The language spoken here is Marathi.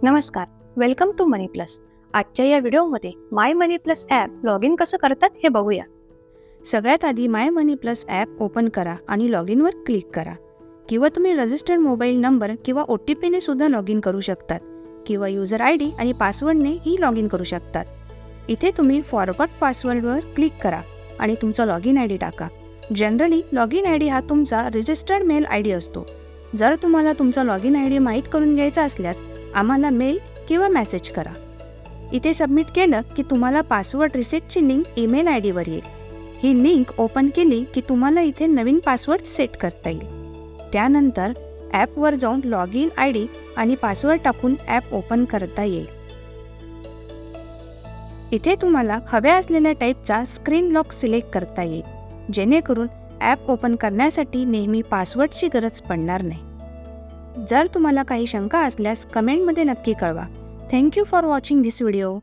नमस्कार वेलकम टू मनी प्लस आजच्या या व्हिडिओमध्ये my money plus app log in कसं करतात हे बघूया. सगळ्यात आधी my money plus app open करा आणि लॉग इनवर क्लिक करा. किंवा तुम्ही रजिस्टर्ड मोबाईल नंबर किंवा ओ टी पीने सुद्धा लॉग इन करू शकतात. किंवा युजर आय डी आणि पासवर्डने ही लॉग इन करू शकतात. इथे तुम्ही फॉरवर्ड पासवर्डवर क्लिक करा आणि तुमचा लॉग इन आय डी टाका. Generally log in I D हा तुमचा रजिस्टर्ड मेल आय डी असतो. जर तुम्हाला तुमचा लॉग इन आय डी माहीत करून घ्यायचा असल्यास आम्हाला मेल किंवा मेसेज करा. इथे सबमिट केलं की तुम्हाला पासवर्ड रिसेटची लिंक ईमेल आय डीवर येईल. ही लिंक ओपन केली की तुम्हाला इथे नवीन पासवर्ड सेट करता येईल. त्यानंतर ॲपवर जाऊन लॉग इन आय डी आणि पासवर्ड टाकून ॲप ओपन करता येईल. इथे तुम्हाला हव्या असलेल्या टाईपचा स्क्रीन लॉक सिलेक्ट करता येईल. जेणेकरून ॲप ओपन करण्यासाठी नेहमी पासवर्डची गरज पडणार नाही. जर तुम्हाला काही शंका असल्यास कमेंटमध्ये नक्की कळवा. Thank you for watching this video